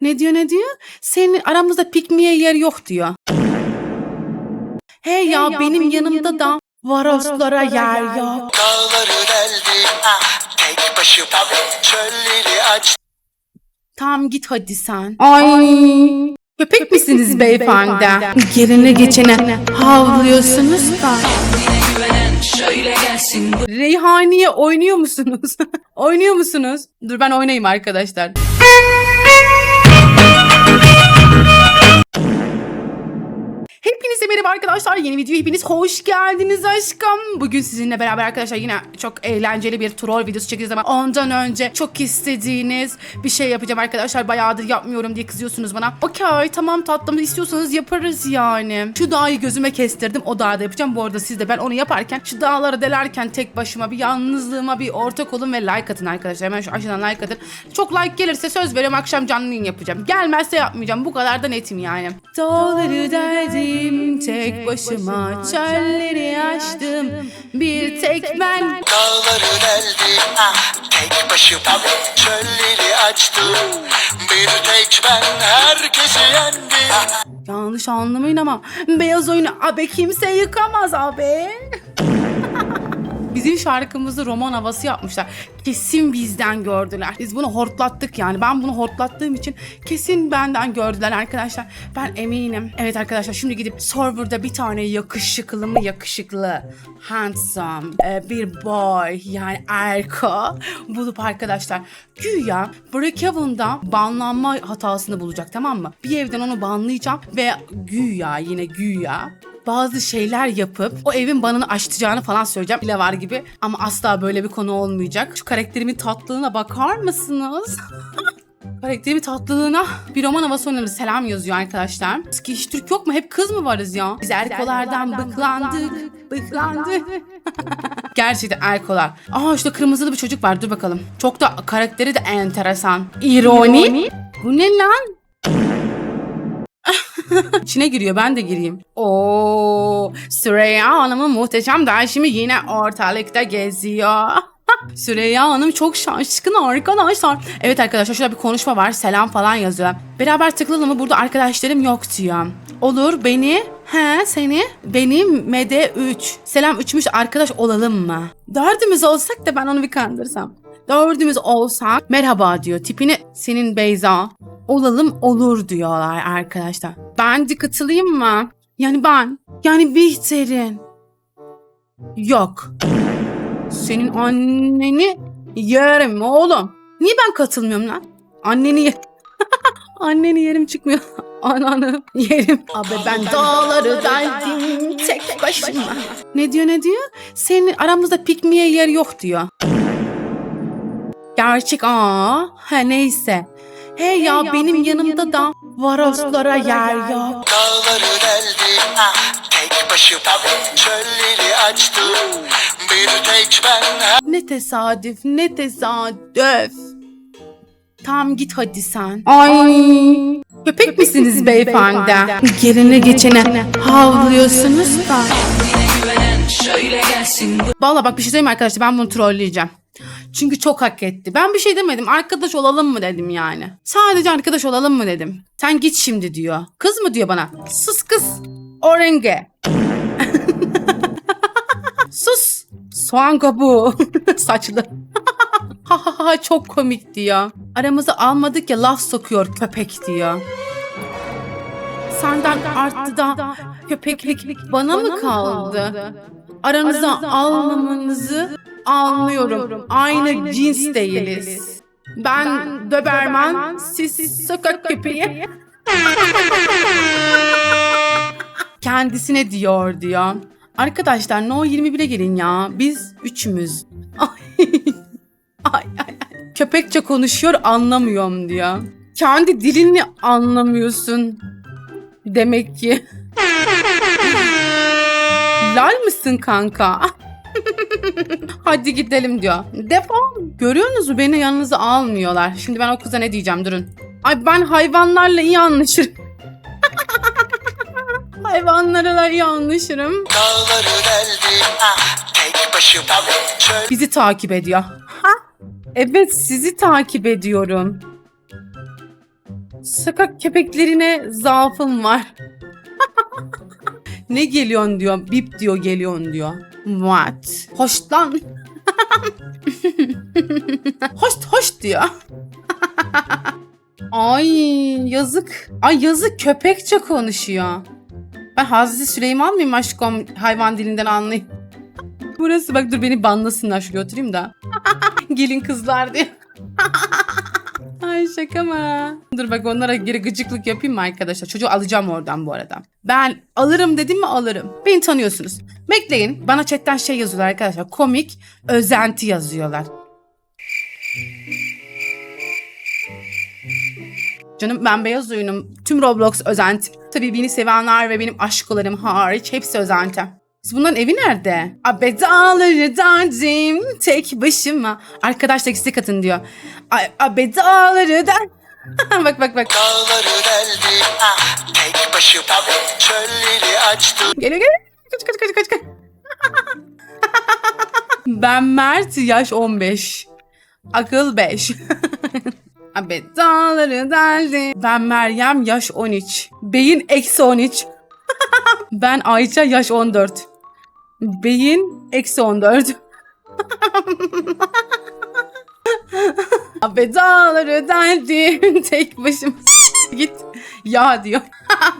Ne diyor ne diyor? Senin aramızda pikniğe yer yok diyor. Hey ya, benim, yanımda, da varoslara yer yok. Dağları deldi ah tek başıma Çölleri aç Tamam git hadi sen. Ay. Köpek misiniz beyefendi? Yerine geçene havlıyorsunuz da. Reyhaniye oynuyor musunuz? oynuyor musunuz? Dur ben oynayayım arkadaşlar. Arkadaşlar. Yeni videoya hepiniz hoş geldiniz aşkım. Bugün sizinle beraber arkadaşlar yine çok eğlenceli bir troll videosu çekeceğiz ama ondan önce çok istediğiniz bir şey yapacağım arkadaşlar. Bayağıdır yapmıyorum diye kızıyorsunuz bana. Okey tamam tatlım istiyorsanız yaparız yani. Şu dağı gözüme kestirdim. O dağı da yapacağım. Bu arada siz de ben onu yaparken şu dağları delerken tek başıma bir yalnızlığıma bir ortak olun ve like atın arkadaşlar. Hemen şu aşağıdan like atın. Çok like gelirse söz veriyorum akşam canlı yayın yapacağım. Gelmezse yapmayacağım. Bu kadar da netim yani. Dağları deldim tek başıma. Çölleri açtım. Bir tek ben. Dağları deldi ah tek başıma Çölleri açtım Bir tek ben herkesi yendim Yanlış anlamayın ama beyaz oyunu abe kimse yıkamaz abi. Bizim şarkımızı roman havası yapmışlar. Kesin bizden gördüler. Biz bunu hortlattık yani. Ben bunu hortlattığım için kesin benden gördüler arkadaşlar. Ben eminim. Evet arkadaşlar şimdi gidip serverda bir tane yakışıklı mı yakışıklı, handsome e, bir boy yani Erko bulup arkadaşlar güya Brookhaven'da banlanma hatasını bulacak tamam mı? Bir evden onu banlayacağım ve güya yine güya bazı şeyler yapıp o evin banını açtıracağını falan söyleyeceğim. Bile var gibi ama asla böyle bir konu olmayacak. Şu karakterimin tatlılığına bakar mısınız? Karakterimin tatlılığına bir roman havası oynuyoruz. Selam yazıyor arkadaşlar. Eski hiç Türk yok mu? Hep kız mı varız ya? Biz erkolardan bıklandık. Bıklandık. Gerçekten erkolar. Aa işte kırmızılı bir çocuk var. Dur bakalım. Çok da karakteri de enteresan. İroni. Bu ne lan? İçine giriyor ben de gireyim. Oo, Süreyya Hanım'ın muhteşem değişimi yine ortalıkta geziyor. Süreyya Hanım çok şaşkın arkadaşlar. Evet arkadaşlar şurada bir konuşma var. Selam falan yazıyor. Beraber takılalım mı? Burada arkadaşlarım yok diyor. Olur beni He seni benim Mede 3. Selam üçmüş arkadaş olalım mı? Dördümüz olsak da ben onu bir kandırsam. Dördümüz olsak merhaba diyor. Tipini senin Beyza. Olalım olur diyorlar arkadaşlar. Ben de katılayım mı? Yani ben. Yani Bihter'in. Yok. Senin anneni yerim oğlum. Niye ben katılmıyorum lan? Anneni ye... Anneni yerim çıkmıyor. Ananı yerim. Abi ben dağları deldim tek başıma. Ne diyor ne diyor? Senin aramızda pikniğe yer yok diyor. Gerçek aa. Ha neyse. Hey ya, benim, yanımda, da varoslara yer yok. Dağları deldi ah tek başıma Çölleri açtım Bir tek ben Ne tesadüf, ne tesadüf. Tamam git hadi sen. Ay. Köpek misiniz beyefendi? Yerine geçene havlıyorsunuz da. Valla bak bir şey söyleyeyim mi arkadaşlar ben bunu trolleyeceğim. Çünkü çok hak etti. Ben bir şey demedim. Arkadaş olalım mı dedim yani. Sadece arkadaş olalım mı dedim. Sen git şimdi diyor. Kız mı diyor bana? Sus kız. Orenge. Sus. Soğan kabuğu. Saçlı. Ha ha ha çok komik diyor. Aramızı almadık ya laf sokuyor köpek diyor. Senden arttı da köpeklik bana mı kaldı? Aranıza almamanızı anlıyorum. Aynı cins değiliz. Ben Döberman, siz sokak köpeği. Kendisine diyor diyor. Arkadaşlar No 21'e gelin ya. Biz üçümüz. Ay, ay, ay. Köpekçe konuşuyor anlamıyorum diyor. Kendi dilini anlamıyorsun. Demek ki. Lal mısın kanka? Hadi gidelim diyor. Defol. Görüyorsunuz mu beni yanınıza almıyorlar. Şimdi ben o kıza ne diyeceğim durun. Ay ben hayvanlarla iyi anlaşırım. Hayvanlarla iyi anlaşırım. Dağları deldi ah tek başıma Çöl Bizi takip ediyor. Ha? Evet sizi takip ediyorum. Sokak köpeklerine zaafım var. ne geliyorsun diyor. Bip diyor geliyorsun diyor. What? Hoş lan. hoş hoş diyor. Ay yazık. Ay yazık köpekçe konuşuyor. Ben Hazreti Süleyman mıyım aşkım hayvan dilinden anlayayım. Burası bak dur beni banlasınlar şuraya oturayım da. Gelin kızlar diye. Şaka mı? Dur bak onlara geri gıcıklık yapayım mı arkadaşlar? Çocuğu alacağım oradan bu arada. Ben alırım dedim mi alırım. Beni tanıyorsunuz. Bekleyin. Bana chatten şey yazıyorlar arkadaşlar. Komik, özenti yazıyorlar. Canım ben beyaz oyunum. Tüm Roblox özenti. Tabii beni sevenler ve benim aşkolarım hariç hepsi özenti. Bunların evi nerede? Abi dağları derdim tek başıma. Arkadaş istek atın diyor. Abi dağları der... bak bak bak. Dağları deldim ah tek başıma Çölleri açtım Geliyor geliyor. Kaç kaç kaç kaç kaç. ben Mert yaş 15. Akıl 5. Abi dağları deldi. Ben Meryem yaş 13. Beyin eksi 13. ben Ayça yaş 14. Beyin eksi 14. Abi dağları deldim tek başıma. Git ya diyor.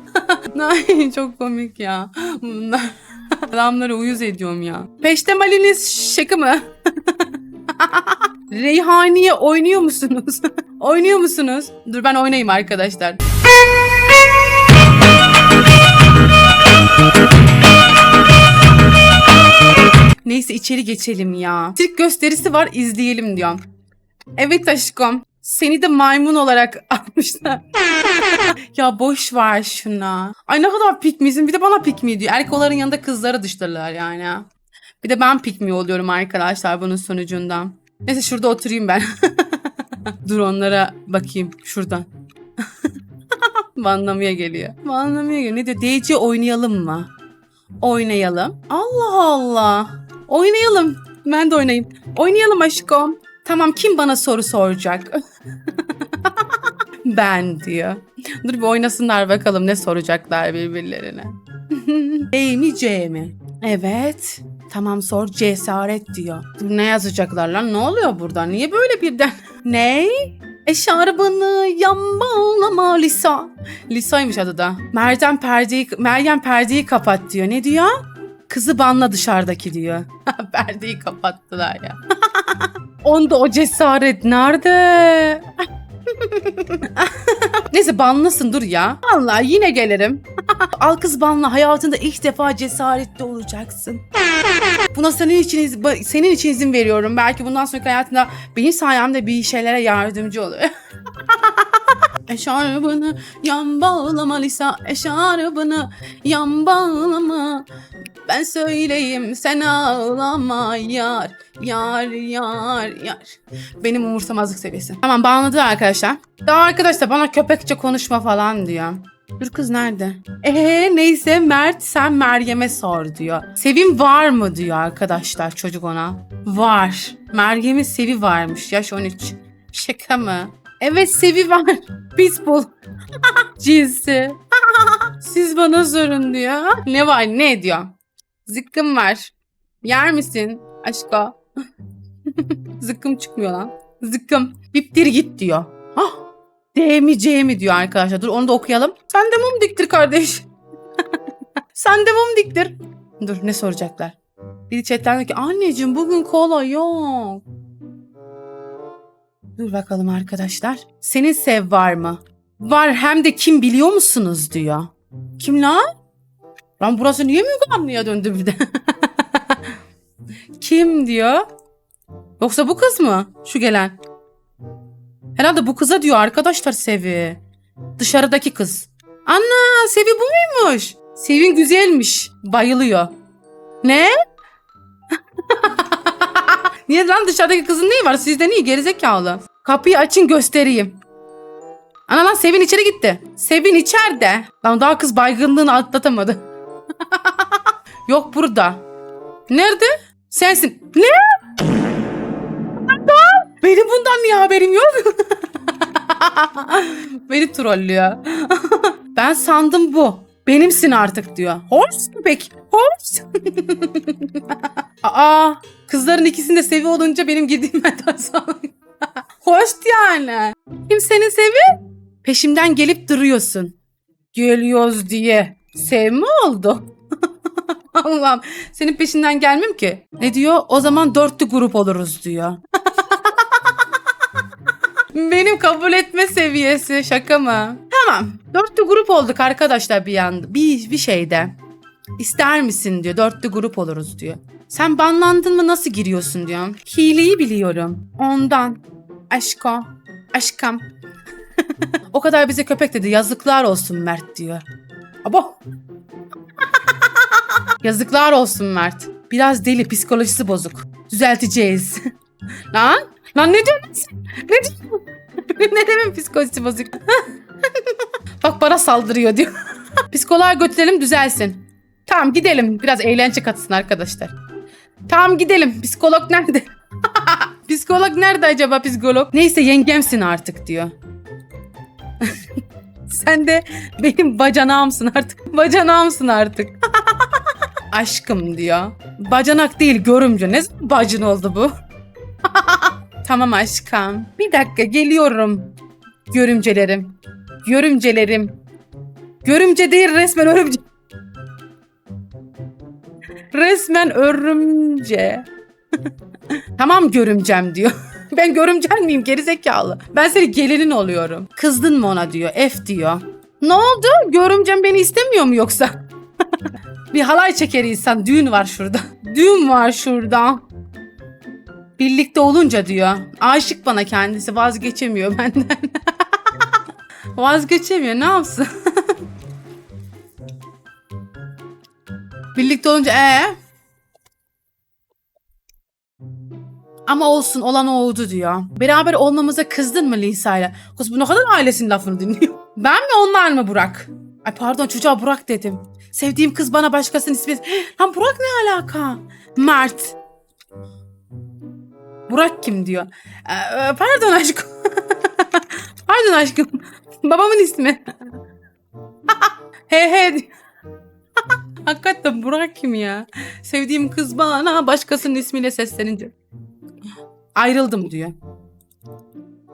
Ay çok komik ya. Bunlar adamları uyuz ediyorum ya. Peştemaliniz şaka mı? Reyhaniye oynuyor musunuz? oynuyor musunuz? Dur ben oynayayım arkadaşlar. Neyse içeri geçelim ya. Sirk gösterisi var izleyelim diyorum. Evet aşkım. Seni de maymun olarak almışlar. ya boş ver şuna. Ay ne kadar pikmizin bir de bana pikmi diyor. Erkoların yanında kızları dışlarlar yani. Bir de ben pikmi oluyorum arkadaşlar bunun sonucunda. Neyse şurada oturayım ben. Dur onlara bakayım şuradan. Banlamaya geliyor. Banlamaya geliyor. Ne diyor? DC oynayalım mı? Oynayalım. Allah Allah. Oynayalım. Ben de oynayayım. Oynayalım aşkım. Tamam kim bana soru soracak? ben diyor. Dur bir oynasınlar bakalım ne soracaklar birbirlerine. E mi C mi? Evet. Tamam sor cesaret diyor. Ne yazacaklar lan? Ne oluyor burada? Niye böyle birden? ne? Eşarbını yan bağlama Lisa. Lisa'ymış adı da. Meryem perdeyi, Meryem perdeyi kapat diyor. Ne diyor? Kızı banla dışarıdaki diyor. perdeyi kapattılar ya. Onda o cesaret nerede? Neyse banlasın dur ya. Vallahi yine gelirim. Al kız banla hayatında ilk defa cesaretli olacaksın. Buna senin için iz- senin için izin veriyorum. Belki bundan sonraki hayatında benim sayemde bir şeylere yardımcı olur. Eşarbını yan bağlama Lisa Eşarbını yan bağlama Ben söyleyeyim sen ağlama yar Yar yar yar Benim umursamazlık seviyesi Tamam bağladı arkadaşlar Daha arkadaşlar bana köpekçe konuşma falan diyor Dur kız nerede? Ee neyse Mert sen Meryem'e sor diyor. Sevim var mı diyor arkadaşlar çocuk ona. Var. Meryem'in sevi varmış yaş 13. Şaka mı? Evet sevi var. Pitbull. Cinsi. Siz bana sorun diyor. Ne var ne diyor. Zıkkım var. Yer misin aşko? Zıkkım çıkmıyor lan. Zıkkım. Biptir git diyor. Hah. D mi mi diyor arkadaşlar. Dur onu da okuyalım. Sen de mum diktir kardeş. Sen de mum diktir. Dur ne soracaklar. Biri chatten diyor ki anneciğim bugün kola yok. Dur bakalım arkadaşlar. Senin sev var mı? Var hem de kim biliyor musunuz diyor. Kim lan? Lan burası niye Müge döndü bir de? kim diyor? Yoksa bu kız mı? Şu gelen. Herhalde bu kıza diyor arkadaşlar Sevi. Dışarıdaki kız. Ana Sevi bu muymuş? Sevin güzelmiş. Bayılıyor. Ne? Niye lan dışarıdaki kızın neyi var? Sizde niye gerizekalı? Kapıyı açın göstereyim. Ana lan Sevin içeri gitti. Sevin içeride. Lan daha kız baygınlığını atlatamadı. Yok burada. Nerede? Sensin. Ne? Benim bundan niye haberim yok? Beni trollüyor. ben sandım bu. Benimsin artık diyor. Hoş köpek. Hoş. Aa, kızların ikisini de sevi olunca benim girdiğim yerden sonra. Hoş yani. Kim seni sevi? Peşimden gelip duruyorsun. Geliyoruz diye. Sev mi oldu? Allah'ım senin peşinden gelmem ki. Ne diyor? O zaman dörtlü grup oluruz diyor. Benim kabul etme seviyesi şaka mı? Tamam. Dörtlü grup olduk arkadaşlar bir yanda. Bir, bir şeyde. İster misin diyor. Dörtlü grup oluruz diyor. Sen banlandın mı nasıl giriyorsun diyor. Hileyi biliyorum. Ondan. Aşko. Aşkım. o kadar bize köpek dedi. Yazıklar olsun Mert diyor. Abo. Yazıklar olsun Mert. Biraz deli psikolojisi bozuk. Düzelteceğiz. Lan? Lan ne diyorsun? Ne diyorsun? ne demek psikolojisi bozuk? Bak bana saldırıyor diyor. Psikoloğa götürelim düzelsin. Tamam gidelim. Biraz eğlence katsın arkadaşlar. Tamam gidelim. Psikolog nerede? psikolog nerede acaba psikolog? Neyse yengemsin artık diyor. Sen de benim bacanağımsın artık. Bacanağımsın artık. Aşkım diyor. Bacanak değil görümce. Ne bacın oldu bu? tamam aşkım. Bir dakika geliyorum. Görümcelerim. Görümcelerim. Görümce değil resmen örümce. Resmen örümce. tamam görümcem diyor. Ben görümcen miyim gerizekalı? Ben senin gelinin oluyorum. Kızdın mı ona diyor. F diyor. Ne oldu? Görümcem beni istemiyor mu yoksa? Bir halay çeker insan. Düğün var şurada. Düğün var şurada. Birlikte olunca diyor. Aşık bana kendisi. Vazgeçemiyor benden. Vazgeçemiyor. Ne yapsın? Birlikte olunca ee? Ama olsun olan oldu diyor. Beraber olmamıza kızdın mı Lisa'yla? Kız bu ne kadar ailesinin lafını dinliyor. Ben mi onlar mı Burak? Ay pardon çocuğa Burak dedim. Sevdiğim kız bana başkasının ismi... Lan Burak ne alaka? Mert. Burak kim diyor. Ee, pardon aşkım. pardon aşkım. Babamın ismi. he he diyor. Hakikaten Burak kim ya? Sevdiğim kız bana başkasının ismiyle seslenince. Ayrıldım diyor.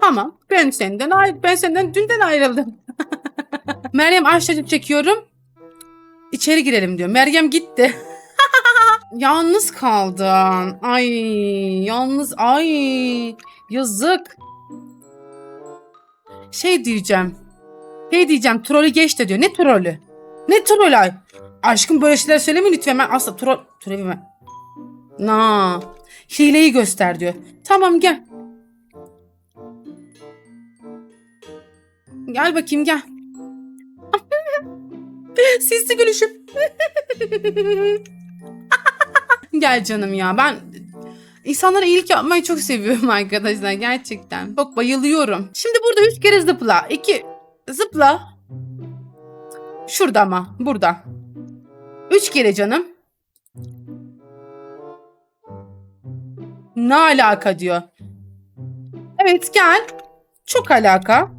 Tamam ben senden ayrı, ben senden dünden ayrıldım. Meryem aşağıya çekiyorum. İçeri girelim diyor. Meryem gitti. yalnız kaldın. Ay yalnız ay yazık. Şey diyeceğim. Şey diyeceğim trolü geç de diyor. Ne trolü? Ne trolü ay? Aşkım böyle şeyler söyleme lütfen. Ben asla troll... Trolü mi? Na. Hileyi göster diyor. Tamam gel. Gel bakayım gel. Sisli gülüşüm. gel canım ya ben insanlara iyilik yapmayı çok seviyorum arkadaşlar gerçekten. Çok bayılıyorum. Şimdi burada üç kere zıpla. İki zıpla. Şurada ama burada. Üç kere canım. Ne alaka diyor. Evet gel. Çok alaka.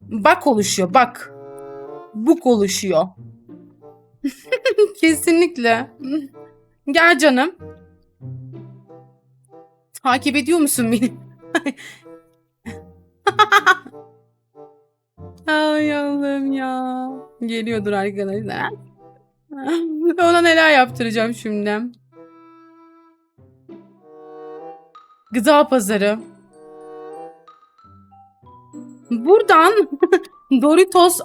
Bak oluşuyor bak. Buk oluşuyor. Kesinlikle. Gel canım. Takip ediyor musun beni? Ay Allah'ım ya. Geliyordur arkadaşlar. Ona neler yaptıracağım şimdi. Gıda pazarı. Buradan Doritos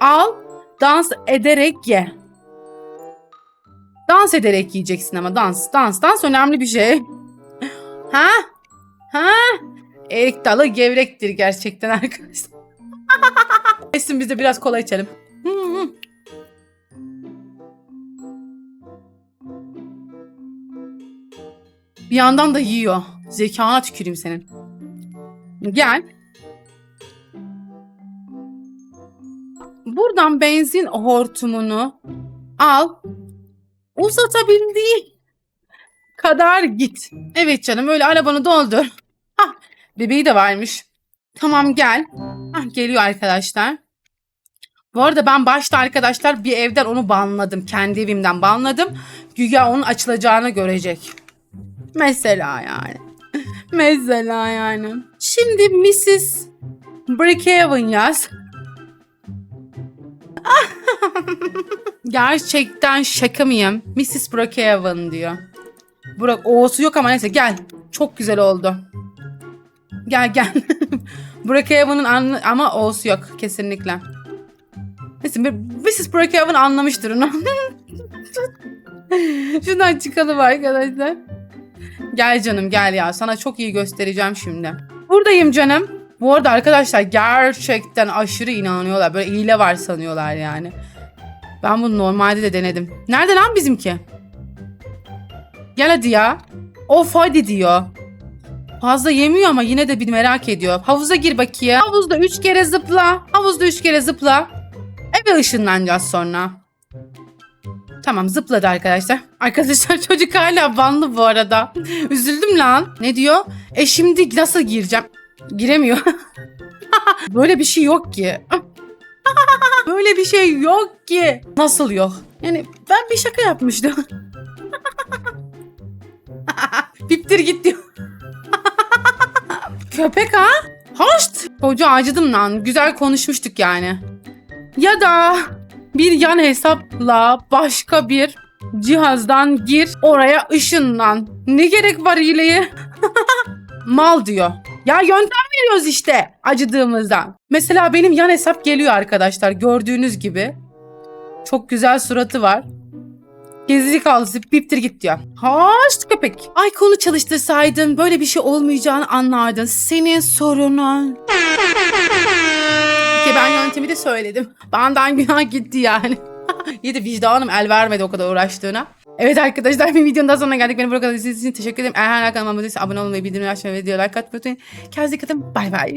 al, dans ederek ye. Dans ederek yiyeceksin ama dans, dans, dans önemli bir şey. Ha? Ha? Erik dalı gevrektir gerçekten arkadaşlar. Esin biz de biraz kola içelim. Bir yandan da yiyor. Zekana tüküreyim senin. Gel. Buradan benzin hortumunu al. Uzatabildiği kadar git. Evet canım öyle arabanı doldur. Hah bebeği de varmış. Tamam gel. Hah, geliyor arkadaşlar. Bu arada ben başta arkadaşlar bir evden onu banladım. Kendi evimden banladım. Güya onun açılacağını görecek. Mesela yani. Mesela yani. Şimdi Mrs. Brookhaven yaz. Gerçekten şaka mıyım? Mrs. Brookhaven diyor. Burak O'su yok ama neyse gel. Çok güzel oldu. Gel gel. Brookhaven'ın ama O'su yok kesinlikle. Neyse Mrs. Brookhaven anlamıştır onu. Şuradan çıkalım arkadaşlar. Gel canım gel ya. Sana çok iyi göstereceğim şimdi. Buradayım canım. Bu arada arkadaşlar gerçekten aşırı inanıyorlar. Böyle hile var sanıyorlar yani. Ben bunu normalde de denedim. Nerede lan bizimki? Gel hadi ya. Of hadi diyor. Fazla yemiyor ama yine de bir merak ediyor. Havuza gir bakayım. Havuzda üç kere zıpla. Havuzda üç kere zıpla. Eve ışınlanacağız sonra. Tamam zıpladı arkadaşlar. Arkadaşlar çocuk hala banlı bu arada. Üzüldüm lan. Ne diyor? E şimdi nasıl gireceğim? Giremiyor. Böyle bir şey yok ki. Böyle bir şey yok ki. Nasıl yok? Yani ben bir şaka yapmıştım. Biptir git diyor. Köpek ha? Hoşt. Çocuğa acıdım lan. Güzel konuşmuştuk yani. Ya da bir yan hesapla başka bir cihazdan gir oraya ışınlan. Ne gerek var hileye? Mal diyor. Ya yöntem veriyoruz işte acıdığımızdan. Mesela benim yan hesap geliyor arkadaşlar gördüğünüz gibi. Çok güzel suratı var. Gezili kaldı biptir git diyor. Hoş köpek. Ay konu çalıştırsaydın böyle bir şey olmayacağını anlardın. Senin sorunun. Ki ben yöntemi de söyledim. Benden günah gitti yani. Yedi vicdanım el vermedi o kadar uğraştığına. Evet arkadaşlar bir videonun daha sonuna geldik. Beni burada izlediğiniz için teşekkür ederim. Eğer hala kanalıma abone olmayı, bildirimleri açmayı ve videoya like atmayı unutmayın. Kendinize dikkat edin. Bay bay.